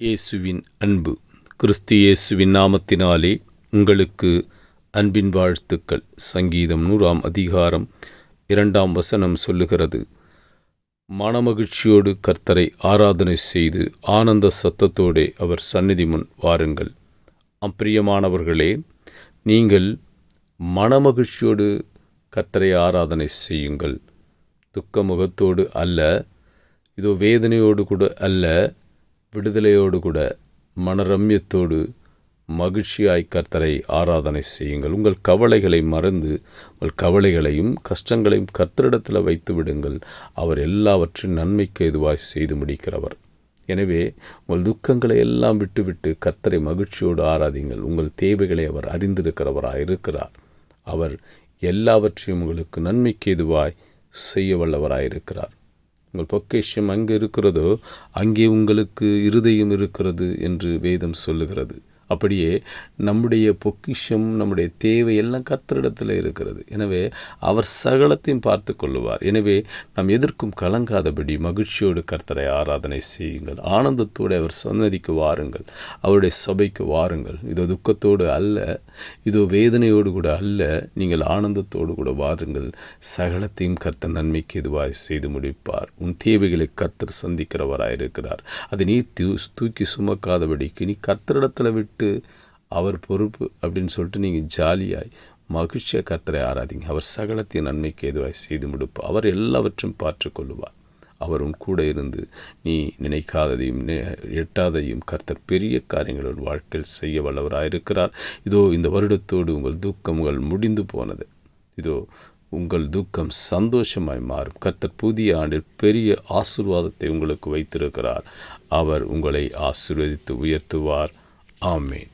இயேசுவின் அன்பு. கிறிஸ்து இயேசுவின் நாமத்தினாலே உங்களுக்கு அன்பின் வாழ்த்துக்கள். சங்கீதம் நூறாம் அதிகாரம் இரண்டாம் வசனம் சொல்லுகிறது. மனமகிழ்ச்சியோடு கர்த்தரை ஆராதனை செய்து ஆனந்த சத்தத்தோடே அவர் சந்நிதி முன் வாருங்கள். அப்பிரியமானவர்களே நீங்கள் மனமகிழ்ச்சியோடு கர்த்தரை ஆராதனை செய்யுங்கள். துக்க முகத்தோடு அல்ல இதோ வேதனையோடு கூட அல்ல விடுதலையோடு கூட மனரம்யத்தோடு மகிழ்ச்சியாய் கர்த்தரை ஆராதனை செய்யுங்கள். உங்கள் கவலைகளை மறந்து உங்கள் கவலைகளையும் கஷ்டங்களையும் கர்த்தரிடத்தில் வைத்து விடுங்கள். அவர் எல்லாவற்றையும் நன்மைக்கு எதுவாய் செய்து முடிக்கிறவர். எனவே உங்கள் துக்கங்களை எல்லாம் விட்டுவிட்டு கர்த்தரை மகிழ்ச்சியோடு ஆராதிங்கள் உங்கள் தேவைகளை அவர் அறிந்திருக்கிறவராக இருக்கிறார். அவர் எல்லாவற்றையும் உங்களுக்கு நன்மைக்கு எதுவாய் செய்ய வல்லவராயிருக்கிறார் உங்கள் பொக்கேஷம் அங்கே இருக்கிறதோ அங்கே உங்களுக்கு இருதயம் இருக்கிறது என்று வேதம் சொல்லுகிறது. அப்படியே நம்முடைய பொக்கிஷம் நம்முடைய தேவை எல்லாம் கத்தரிடத்தில் இருக்கிறது. எனவே அவர் சகலத்தையும் பார்த்து கொள்ளுவார். எனவே நாம் எதற்கும் கலங்காதபடி மகிழ்ச்சியோடு கர்த்தரை ஆராதனை செய்யுங்கள். ஆனந்தத்தோடு அவர் சன்னதிக்கு வாருங்கள். அவருடைய சபைக்கு வாருங்கள். இதோ துக்கத்தோடு அல்ல இதோ வேதனையோடு கூட அல்ல நீங்கள் ஆனந்தத்தோடு கூட வாருங்கள். சகலத்தையும் கர்த்தர் நன்மைக்கு எதுவாய் செய்து முடிப்பார். உன் தேவைகளை கர்த்தர் சந்திக்கிறவராயிருக்கிறார். அதை நீ தூக்கி சுமக்காதபடிக்கு நீ கர்த்தரிடத்தில் விட்டு விட்டு அவர் பொறுப்பு அப்படின்னு சொல்லிட்டு நீங்கள் ஜாலியாய் மகிழ்ச்சியாக கத்தரை ஆராதிங்க. அவர் சகலத்தின் நன்மைக்கு எதுவாய் செய்து முடிப்பார் அவர் எல்லாவற்றும் பார்த்துக்கொள்ளுவார் அவர் உன் கூட இருந்து நீ நினைக்காததையும் எட்டாதையும் கர்த்தர் பெரிய காரியங்கள் வாழ்க்கையில் செய்ய வல்லவராயிருக்கிறார் இதோ இந்த வருடத்தோடு உங்கள் துக்கங்கள் முடிந்து போனது. இதோ உங்கள் துக்கம் சந்தோஷமாய் மாறும். கர்த்தர் புதிய ஆண்டில் பெரிய ஆசிர்வாதத்தை உங்களுக்கு வைத்திருக்கிறார். அவர் உங்களை ஆசீர்வதித்து உயர்த்துவார். ஆமேன்